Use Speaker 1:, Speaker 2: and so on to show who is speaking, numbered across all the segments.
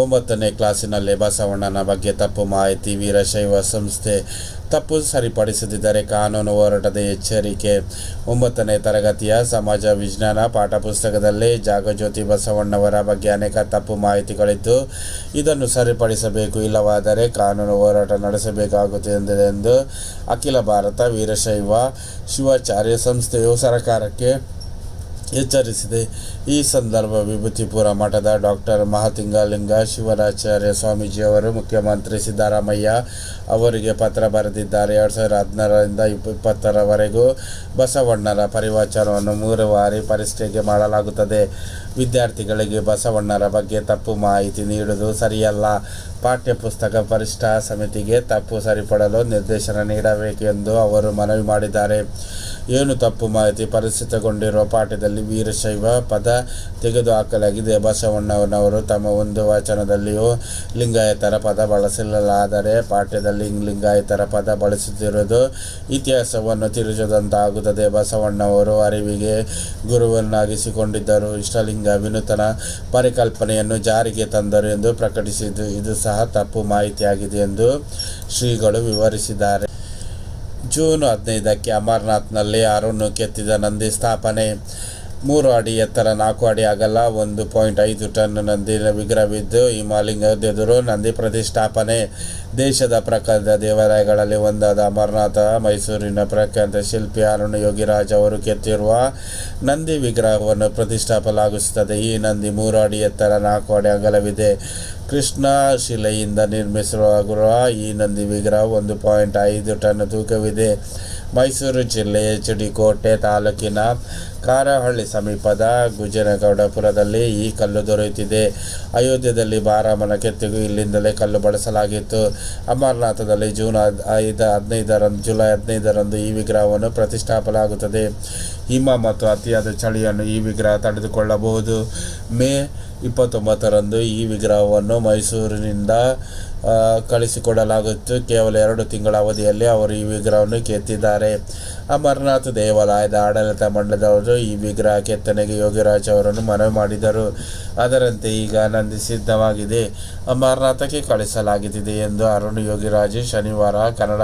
Speaker 1: ಒಂಬತ್ತನೇ ಕ್ಲಾಸಿನಲ್ಲಿ ಬಸವಣ್ಣನ ಬಗ್ಗೆ ತಪ್ಪು ಮಾಹಿತಿ ವೀರಶೈವ ಸಂಸ್ಥೆ ತಪ್ಪು ಸರಿಪಡಿಸದಿದ್ದರೆ ಕಾನೂನು ಹೋರಾಟದ ಎಚ್ಚರಿಕೆ. ಒಂಬತ್ತನೇ ತರಗತಿಯ ಸಮಾಜ ವಿಜ್ಞಾನ ಪಾಠಪುಸ್ತಕದಲ್ಲಿ ಜಾಗಜ್ಯೋತಿ ಬಸವಣ್ಣವರ ಬಗ್ಗೆ ಅನೇಕ ತಪ್ಪು ಮಾಹಿತಿಗಳಿದ್ದು ಇದನ್ನು ಸರಿಪಡಿಸಬೇಕು, ಇಲ್ಲವಾದರೆ ಕಾನೂನು ಹೋರಾಟ ನಡೆಸಬೇಕಾಗುತ್ತದೆ ಎಂದು ಅಖಿಲ ಭಾರತ ವೀರಶೈವ ಶಿವಾಚಾರ್ಯ ಸಂಸ್ಥೆಯು ಸರ್ಕಾರಕ್ಕೆ ಎಚ್ಚರಿಸಿದೆ. ಈ ಸಂದರ್ಭ ವಿಭೂತಿಪುರ ಮಠದ ಡಾಕ್ಟರ್ ಮಹಾತಿಂಗಲಿಂಗ ಶಿವರಾಚಾರ್ಯ ಸ್ವಾಮೀಜಿಯವರು ಮುಖ್ಯಮಂತ್ರಿ ಸಿದ್ದರಾಮಯ್ಯ ಅವರಿಗೆ ಪತ್ರ ಬರೆದಿದ್ದಾರೆ. ಎರಡು ಸಾವಿರದ ಹದಿನಾರರಿಂದ ಇಪ್ಪತ್ತರವರೆಗೂ ಬಸವಣ್ಣರ ಪರಿವಚನವನ್ನು ಮೂರು ಬಾರಿ ಪರಿಷ್ಠೆಗೆ ಮಾಡಲಾಗುತ್ತದೆ. ವಿದ್ಯಾರ್ಥಿಗಳಿಗೆ ಬಸವಣ್ಣರ ಬಗ್ಗೆ ತಪ್ಪು ಮಾಹಿತಿ ನೀಡುವುದು ಸರಿಯಲ್ಲ. ಪಾಠ್ಯಪುಸ್ತಕ ಪರಿಷ್ಠ ಸಮಿತಿಗೆ ತಪ್ಪು ಸರಿಪಡಲು ನಿರ್ದೇಶನ ನೀಡಬೇಕೆಂದು ಅವರು ಮನವಿ ಮಾಡಿದ್ದಾರೆ. ಏನು ತಪ್ಪು ಮಾಹಿತಿ ಪರಿಸ್ಥಿತಗೊಂಡಿರುವ ಪಾಠದಲ್ಲಿ ವೀರಶೈವ ಪದ ತೆಗೆದುಹಾಕಲಾಗಿದೆ. ಬಸವಣ್ಣನವರು ತಮ್ಮ ಒಂದು ವಚನದಲ್ಲಿಯೂ ಲಿಂಗಾಯತರ ಪದ ಬಳಸಲಾದರೆ ಪಾಠ್ಯದಲ್ಲಿ ಲಿಂಗಾಯತರ ಪದ ಬಳಸುತ್ತಿರುವುದು ಇತಿಹಾಸವನ್ನು ತಿರುಚದಂತಾಗುತ್ತದೆ. ಬಸವಣ್ಣವರು ಅರಿವಿಗೆ ಗುರುವನ್ನಾಗಿಸಿಕೊಂಡಿದ್ದರು. ಇಷ್ಟಲಿಂಗ ವಿನೂತನ ಪರಿಕಲ್ಪನೆಯನ್ನು ಜಾರಿಗೆ ತಂದರು ಎಂದು ಪ್ರಕಟಿಸಿದ್ದು, ಇದು ಸಹ ತಪ್ಪು ಮಾಹಿತಿಯಾಗಿದೆ ಎಂದು ಶ್ರೀಗಳು ವಿವರಿಸಿದ್ದಾರೆ. ಜೂನ್ ಹದಿನೈದಕ್ಕೆ ಅಮರನಾಥ್ನಲ್ಲಿ ಅರುಣ್ ಕೆತ್ತಿದ ನಂದಿ ಸ್ಥಾಪನೆ. ಮೂರು ಅಡಿ ಎತ್ತರ, ನಾಲ್ಕು ಅಡಿ ಆಗಲ್ಲ ಒಂದು ಪಾಯಿಂಟ್ ಐದು ಟನ್ ನಂದಿ ವಿಗ್ರಹವಿದ್ದು ಹಿಮಾಲಿಂಗದೆದುರು ನಂದಿ ಪ್ರತಿಷ್ಠಾಪನೆ. ದೇಶದ ಪ್ರಖ್ಯಾತ ದೇವಾಲಯಗಳಲ್ಲಿ ಒಂದಾದ ಅಮರನಾಥ, ಮೈಸೂರಿನ ಪ್ರಖ್ಯಾತ ಶಿಲ್ಪಿ ಅರುಣ್ ಯೋಗಿರಾಜ್ ಅವರು ಕೆತ್ತಿರುವ ನಂದಿ ವಿಗ್ರಹವನ್ನು ಪ್ರತಿಷ್ಠಾಪಲಾಗುತ್ತದೆ. ಈ ನಂದಿ ಮೂರು ಅಡಿ ಎತ್ತರ ನಾಲ್ಕು ಅಡಿ ಅಗಲವಿದೆ. ಕೃಷ್ಣ ಶಿಲೆಯಿಂದ ನಿರ್ಮಿಸಲಾಗಿರುವ ಈ ನಂದಿ ವಿಗ್ರಹ ಒಂದು ಪಾಯಿಂಟ್ ಐದು ಟನ್ ತೂಕವಿದೆ. ಮೈಸೂರು ಜಿಲ್ಲೆ ಎಚ್ ಡಿ ಕೋಟೆ ತಾಲೂಕಿನ ಕಾರಹಳ್ಳಿ ಸಮೀಪದ ಗುಜನಗೌಡಪುರದಲ್ಲಿ ಈ ಕಲ್ಲು ದೊರೆಯುತ್ತಿದೆ. ಅಯೋಧ್ಯೆಯಲ್ಲಿ ಬಾರಾಮನ ಕೆತ್ತಿಗೂ ಇಲ್ಲಿಂದಲೇ ಕಲ್ಲು ಬಳಸಲಾಗಿತ್ತು. ಅಮರನಾಥದಲ್ಲಿ ಜೂನ್ ಐದ, ಹದಿನೈದರಂದು, ಜುಲೈ ಹದಿನೈದರಂದು ಈ ವಿಗ್ರಹವನ್ನು ಪ್ರತಿಷ್ಠಾಪಲಾಗುತ್ತದೆ. ಹಿಮ ಮತ್ತು ಅತಿಯಾದ ಚಳಿಯನ್ನು ಈ ವಿಗ್ರಹ ತಡೆದುಕೊಳ್ಳಬಹುದು. ಮೇ ಇಪ್ಪತ್ತೊಂಬತ್ತರಂದು ಈ ವಿಗ್ರಹವನ್ನು ಮೈಸೂರಿನಿಂದ ಕಳಿಸಿಕೊಡಲಾಗುತ್ತು ಕೇವಲ ಎರಡು ತಿಂಗಳ ಅವಧಿಯಲ್ಲಿ ಅವರು ಈ ವಿಗ್ರಹವನ್ನು ಕೆತ್ತಿದ್ದಾರೆ. ಅಮರನಾಥ ದೇವಾಲಯದ ಆಡಳಿತ ಮಂಡಲದವರು ಈ ವಿಗ್ರಹ ಕೆತ್ತನೆಗೆ ಯೋಗಿರಾಜ್ ಅವರನ್ನು ಮನವಿ ಮಾಡಿದರು. ಅದರಂತೆ ಈಗ ನಂದಿ ಸಿದ್ಧವಾಗಿದೆ ಅಮರನಾಥಕ್ಕೆ ಕಳಿಸಲಾಗುತ್ತಿದೆ ಎಂದು ಅರುಣ್ ಯೋಗಿರಾಜ್ ಶನಿವಾರ ಕನ್ನಡ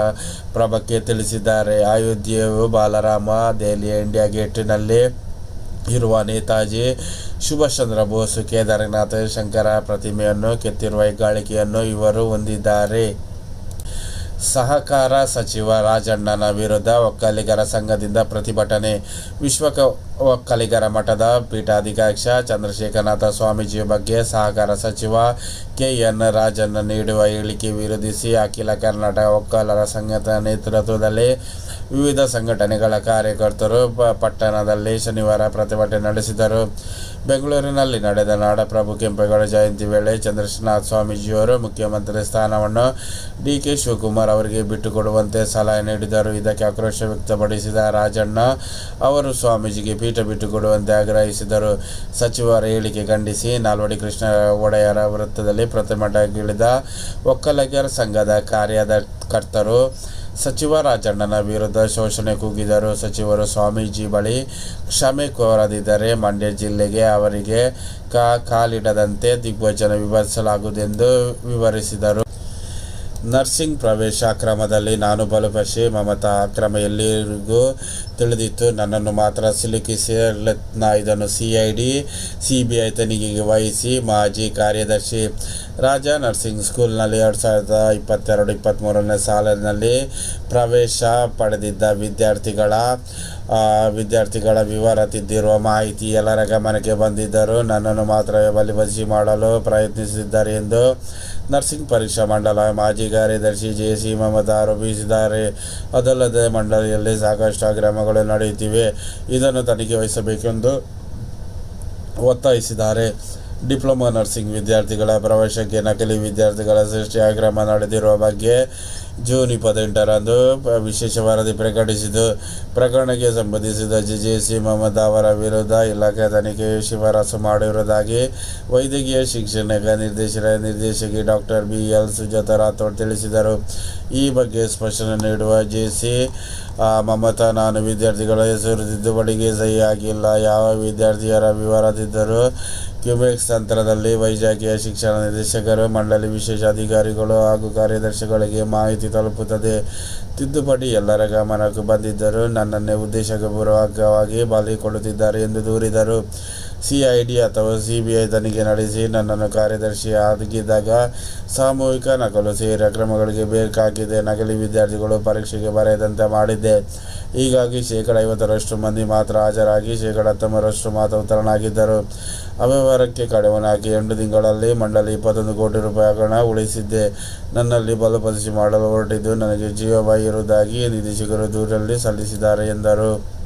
Speaker 1: ಪ್ರಭಕ್ಕೆ ತಿಳಿಸಿದ್ದಾರೆ. ಅಯೋಧ್ಯೆಯು ಬಾಲರಾಮ, ದೆಹಲಿಯ ಇಂಡಿಯಾ ಗೇಟಿನಲ್ಲಿ ಇರುವ ನೇತಾಜಿ ಸುಭಾಷ್ ಚಂದ್ರ ಬೋಸ್, ಕೇದಾರನಾಥ ಶಂಕರ ಪ್ರತಿಮೆಯನ್ನು ಕೆತ್ತಿರುವ ಹೆಗ್ಗಳಿಕೆಯನ್ನು ಇವರು ಹೊಂದಿದ್ದಾರೆ. ಸಹಕಾರ ಸಚಿವ ರಾಜಣ್ಣನ ವಿರುದ್ಧ ಒಕ್ಕಲಿಗರ ಸಂಘದಿಂದ ಪ್ರತಿಭಟನೆ. ವಿಶ್ವ ಒಕ್ಕಲಿಗರ ಮಠದ ಪೀಠಾಧ್ಯಕ್ಷ ಚಂದ್ರಶೇಖರನಾಥ ಸ್ವಾಮೀಜಿ ಬಗ್ಗೆ ಸಹಕಾರ ಸಚಿವ ಕೆ ಎನ್ ರಾಜಣ್ಣ ನೀಡುವ ಹೇಳಿಕೆ ವಿರೋಧಿಸಿ ಅಖಿಲ ಕರ್ನಾಟಕ ಒಕ್ಕಲರ ಸಂಘದ ನೇತೃತ್ವದಲ್ಲಿ ವಿವಿಧ ಸಂಘಟನೆಗಳ ಕಾರ್ಯಕರ್ತರು ಪಟ್ಟಣದಲ್ಲಿ ಶನಿವಾರ ಪ್ರತಿಭಟನೆ ನಡೆಸಿದರು. ಬೆಂಗಳೂರಿನಲ್ಲಿ ನಡೆದ ನಾಡಪ್ರಭು ಕೆಂಪೇಗೌಡ ಜಯಂತಿ ವೇಳೆ ಚಂದ್ರಶ್ರೀನಾಥ್ ಸ್ವಾಮೀಜಿಯವರು ಮುಖ್ಯಮಂತ್ರಿ ಸ್ಥಾನವನ್ನು ಡಿ ಕೆ ಶಿವಕುಮಾರ್ ಅವರಿಗೆ ಬಿಟ್ಟುಕೊಡುವಂತೆ ಸಲಹೆ ನೀಡಿದರು. ಇದಕ್ಕೆ ಆಕ್ರೋಶ ವ್ಯಕ್ತಪಡಿಸಿದ ರಾಜಣ್ಣ ಅವರು ಸ್ವಾಮೀಜಿಗೆ ಪೀಠ ಬಿಟ್ಟುಕೊಡುವಂತೆ ಆಗ್ರಹಿಸಿದರು. ಸಚಿವರ ಹೇಳಿಕೆ ಖಂಡಿಸಿ ನಾಲ್ವಡಿ ಕೃಷ್ಣ ಒಡೆಯರ ವೃತ್ತದಲ್ಲಿ ಪ್ರತಿಭಟನೆಗಿಳಿದ ಒಕ್ಕಲಗರ ಸಂಘದ ಕಾರ್ಯಕರ್ತರು ಸಚಿವ ರಾಜಣ್ಣನ ವಿರುದ್ಧ ಶೋಷಣೆ ಕೂಗಿದರು ಸಚಿವರು ಸ್ವಾಮೀಜಿ ಬಳಿ ಕ್ಷಮೆ ಕೋರದಿದ್ದರೆ ಮಂಡ್ಯ ಜಿಲ್ಲೆಗೆ ಅವರಿಗೆ ಕಾಲಿಡದಂತೆ ದಿಗ್ವಚನ ವಿವರಿಸಲಾಗುವುದೆಂದು ವಿವರಿಸಿದರು. ನರ್ಸಿಂಗ್ ಪ್ರವೇಶ ಅಕ್ರಮದಲ್ಲಿ ನಾನು ಬಲುಪಶಿ ಮಮತಾ ಅಕ್ರಮ ಎಲ್ಲರಿಗೂ ತಿಳಿದಿತ್ತು. ನನ್ನನ್ನು ಮಾತ್ರ ಸಿಲುಕಿಸಿ ಇದನ್ನು C I D C B I ತನಿಖೆಗೆ ವಹಿಸಿ ಮಾಜಿ ಕಾರ್ಯದರ್ಶಿ ರಾಜ ನರ್ಸಿಂಗ್ ಸ್ಕೂಲ್ನಲ್ಲಿ ಎರಡು ಸಾವಿರದ ಇಪ್ಪತ್ತೆರಡು ಇಪ್ಪತ್ತ್ಮೂರನೇ ಸಾಲಿನಲ್ಲಿ ಪ್ರವೇಶ ಪಡೆದಿದ್ದ ವಿದ್ಯಾರ್ಥಿಗಳ ವಿದ್ಯಾರ್ಥಿಗಳ ವಿವರ ತಿದ್ದಿರುವ ಮಾಹಿತಿ ಎಲ್ಲರ ಗಮನಕ್ಕೆ ಬಂದಿದ್ದರು ನನ್ನನ್ನು ಮಾತ್ರ ಬಲಿಬಸಿ ಮಾಡಲು ಪ್ರಯತ್ನಿಸಿದ್ದಾರೆ ಎಂದು ನರ್ಸಿಂಗ್ ಪರೀಕ್ಷಾ ಮಂಡಲ ಮಾಜಿ ಕಾರ್ಯದರ್ಶಿ ಜೆ ಸಿ ಮಮತಾ ಆರೋಪಿಸಿದ್ದಾರೆ ಅದಲ್ಲದೆ ಮಂಡಳಿಯಲ್ಲಿ ಸಾಕಷ್ಟು ಅಕ್ರಮಗಳು ನಡೆಯುತ್ತಿವೆ. ಇದನ್ನು ತನಿಖೆ ವಹಿಸಬೇಕೆಂದು ಒತ್ತಾಯಿಸಿದ್ದಾರೆ. ಡಿಪ್ಲೊಮಾ ನರ್ಸಿಂಗ್ ವಿದ್ಯಾರ್ಥಿಗಳ ಪ್ರವೇಶಕ್ಕೆ ನಕಲಿ ವಿದ್ಯಾರ್ಥಿಗಳ ಸೃಷ್ಟಿ ಅಕ್ರಮ ನಡೆದಿರುವ ಬಗ್ಗೆ ಜೂನ್ ಇಪ್ಪತ್ತೆಂಟರಂದು ವಿಶೇಷ ವರದಿ ಪ್ರಕಟಿಸಿತು ಪ್ರಕರಣಕ್ಕೆ ಸಂಬಂಧಿಸಿದ ಜೆಜೆಸಿ ಮೊಹಮ್ಮದ್ ಅವರ ವಿರುದ್ಧ ಇಲಾಖೆ ತನಿಖೆ ಶಿಫಾರಸು ಮಾಡಿರುವುದಾಗಿ ವೈದ್ಯಕೀಯ ಶಿಕ್ಷಣ ನಿರ್ದೇಶನ ನಿರ್ದೇಶಕಿ doctor B L Sujata Rathod ತಿಳಿಸಿದರು. ಈ ಬಗ್ಗೆ ಸ್ಪಷ್ಟನೆ ನೀಡುವ ಜೆಸಿ ಮಮತಾ, ನಾನು ವಿದ್ಯಾರ್ಥಿಗಳ ಹೆಸರು ತಿದ್ದುಪಡಿಗೆ ಸಹಿ ಆಗಿಲ್ಲ ಯಾವ ವಿದ್ಯಾರ್ಥಿಯರ ವಿವರ ತಿದ್ದರೂ ಕ್ಯೂಬೆಕ್ ಸಂತ್ರದಲ್ಲಿ ವೈದ್ಯಕೀಯ ಶಿಕ್ಷಣ ನಿರ್ದೇಶಕರು, ಮಂಡಳಿ ವಿಶೇಷ ಅಧಿಕಾರಿಗಳು ಹಾಗೂ ಕಾರ್ಯದರ್ಶಿಗಳಿಗೆ ಮಾಹಿತಿ ತಲುಪುತ್ತದೆ. ತಿದ್ದುಪಡಿ ಎಲ್ಲರ ಗಮನಕ್ಕೂ ಬಂದಿದ್ದರೂ ನನ್ನನ್ನೇ ಉದ್ದೇಶಪೂರ್ವಕವಾಗಿ ಬಲಿ ಕೊಡುತ್ತಿದ್ದಾರೆ ಎಂದು ದೂರಿದರು. ಸಿಐಡಿ ಅಥವಾ ಸಿಬಿಐ ತನಿಖೆ ನಡೆಸಿ ನನ್ನನ್ನು ಕಾರ್ಯದರ್ಶಿ ಆಗಿದ್ದಾಗ ಸಾಮೂಹಿಕ ನಕಲು ಸೇರಿ ಅಕ್ರಮಗಳಿಗೆ ಬೇಕಾಗಿದೆ ನಕಲಿ ವಿದ್ಯಾರ್ಥಿಗಳು ಪರೀಕ್ಷೆಗೆ ಬರೆಯದಂತೆ ಮಾಡಿದ್ದೆ. ಹೀಗಾಗಿ ಶೇಕಡ ಐವತ್ತರಷ್ಟು ಮಂದಿ ಮಾತ್ರ ಹಾಜರಾಗಿ ಶೇಕಡ ಹತ್ತೊಂಬತ್ತರಷ್ಟು ಮಾತ್ರ ಉತ್ತರಣಾಗಿದ್ದರು ಅವ್ಯವಹಾರಕ್ಕೆ ಕಡಿವಾಣ ಎಂಟು ತಿಂಗಳಲ್ಲಿ ಮಂಡಳಿ ಇಪ್ಪತ್ತೊಂದು ಕೋಟಿ ರೂಪಾಯಿ ಹಣ ಉಳಿಸಿದ್ದೆ. ನನ್ನಲ್ಲಿ ಬಲಪಡಿಸಿ ಮಾಡಲು ಹೊರಟಿದ್ದು ನನಗೆ ಜೀವಬಾಯಿ ಇರುವುದಾಗಿ ನಿರ್ದೇಶಕರು ದೂರಲ್ಲಿ ಸಲ್ಲಿಸಿದ್ದಾರೆ ಎಂದರು.